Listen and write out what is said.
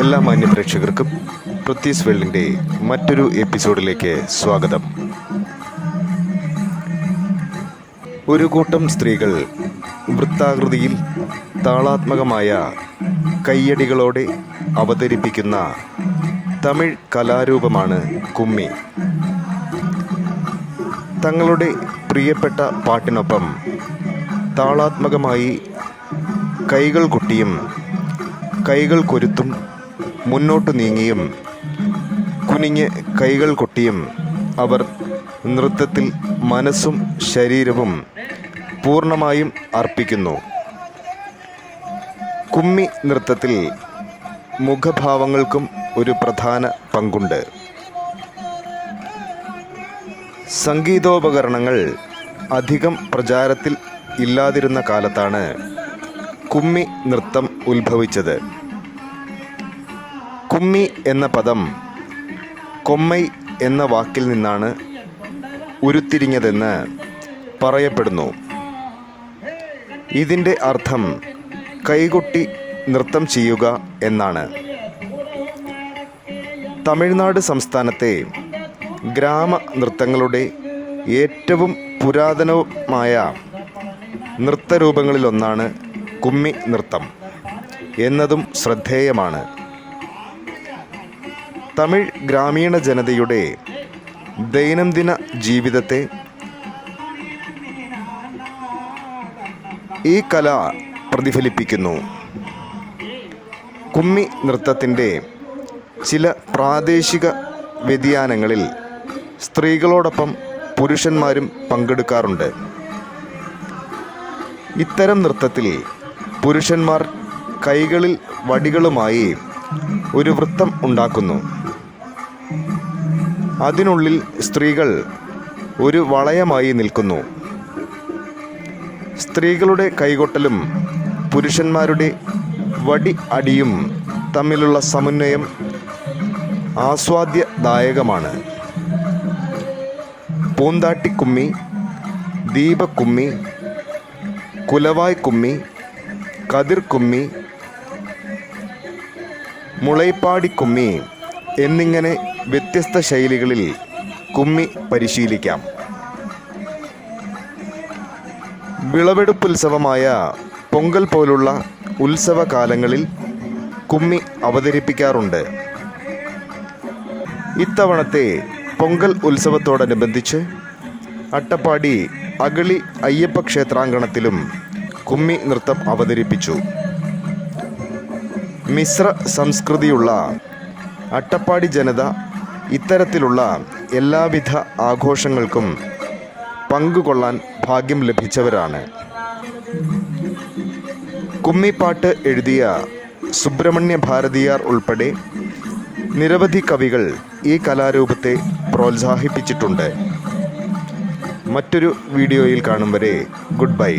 എല്ലാ മാന്യ പ്രേക്ഷകർക്കും പൃഥ്വീസ് വേൾഡിന്റെ മറ്റൊരു എപ്പിസോഡിലേക്ക് സ്വാഗതം. ഒരു കൂട്ടം സ്ത്രീകൾ വൃത്താകൃതിയിൽ താളാത്മകമായ കയ്യടികളോടെ അവതരിപ്പിക്കുന്ന തമിഴ് കലാരൂപമാണ് കുമ്മി. തങ്ങളുടെ പ്രിയപ്പെട്ട പാട്ടിനൊപ്പം താളാത്മകമായി കൈകൾ കൊട്ടിയും കൈകൾ കൊരുത്തും മുന്നോട്ട് നീങ്ങിയും കുനിഞ്ഞ് കൈകൾ കൊട്ടിയും അവർ നൃത്തത്തിൽ മനസ്സും ശരീരവും പൂർണമായും അർപ്പിക്കുന്നു. കുമ്മി നൃത്തത്തിൽ മുഖഭാവങ്ങൾക്കും ഒരു പ്രധാന പങ്കുണ്ട്. സംഗീതോപകരണങ്ങൾ അധികം പ്രചാരത്തിൽ ഇല്ലാതിരുന്ന കാലത്താണ് കുമ്മി നൃത്തം ഉത്ഭവിച്ചത്. കുമ്മി എന്ന പദം കൊമ്മൈ എന്ന വാക്കിൽ നിന്നാണ് ഉരുത്തിരിഞ്ഞതെന്ന് പറയപ്പെടുന്നു. ഇതിന്റെ അർത്ഥം കൈകൊട്ടി നൃത്തം ചെയ്യുക എന്നാണ്. തമിഴ്നാട് സംസ്ഥാനത്തെ ഗ്രാമ നൃത്തങ്ങളുടെ ഏറ്റവും പുരാതനവുമായ നൃത്തരൂപങ്ങളിലൊന്നാണ് കുമ്മി നൃത്തം എന്നതും ശ്രദ്ധേയമാണ്. തമിഴ് ഗ്രാമീണ ജനതയുടെ ദൈനംദിന ജീവിതത്തെ ഈ കല പ്രതിഫലിപ്പിക്കുന്നു. കുമ്മി നൃത്തത്തിന്റെ ചില പ്രാദേശിക വ്യതിയാനങ്ങളിൽ സ്ത്രീകളോടൊപ്പം പുരുഷന്മാരും പങ്കെടുക്കാറുണ്ട്. ഇത്തരം നൃത്തത്തിൽ പുരുഷന്മാർ കൈകളിൽ വടികളുമായി ഒരു വൃത്തം ഉണ്ടാക്കുന്നു. അതിനുള്ളിൽ സ്ത്രീകൾ ഒരു വളയമായി നിൽക്കുന്നു. സ്ത്രീകളുടെ കൈകൊട്ടലും പുരുഷന്മാരുടെ വടി അടിയും തമ്മിലുള്ള സമന്വയം ആസ്വാദ്യദായകമാണ്. പൂന്താട്ടിക്കുമ്മി ദീപക്കുമ്മി കുലവായ് കുമ്മി കതിർ കുമ്മി എന്നിങ്ങനെ വ്യത്യസ്ത ശൈലികളിൽ കുമ്മി പരിശീലിക്കാം. വിളവെടുപ്പുത്സവമായ പൊങ്കൽ പോലുള്ള ഉത്സവകാലങ്ങളിൽ കുമ്മി അവതരിപ്പിക്കാറുണ്ട്. ഇത്തവണത്തെ പൊങ്കൽ ഉത്സവത്തോടനുബന്ധിച്ച് അട്ടപ്പാടി അഗളി അയ്യപ്പ ക്ഷേത്രാങ്കണത്തിലും കുമ്മി നൃത്തം അവതരിപ്പിച്ചു. മിശ്ര സംസ്കൃതിയുള്ള അട്ടപ്പാടി ജനത ഇത്തരത്തിലുള്ള എല്ലാവിധ ആഘോഷങ്ങൾക്കും പങ്കുകൊള്ളാൻ ഭാഗ്യം ലഭിച്ചവരാണ്. കുമ്മിപ്പാട്ട് എഴുതിയ സുബ്രഹ്മണ്യ ഭാരതിയാർ ഉൾപ്പെടെ നിരവധി കവികൾ ഈ കലാരൂപത്തെ പ്രോത്സാഹിപ്പിച്ചിട്ടുണ്ട്. മറ്റൊരു വീഡിയോയിൽ കാണും വരെ ഗുഡ് ബൈ.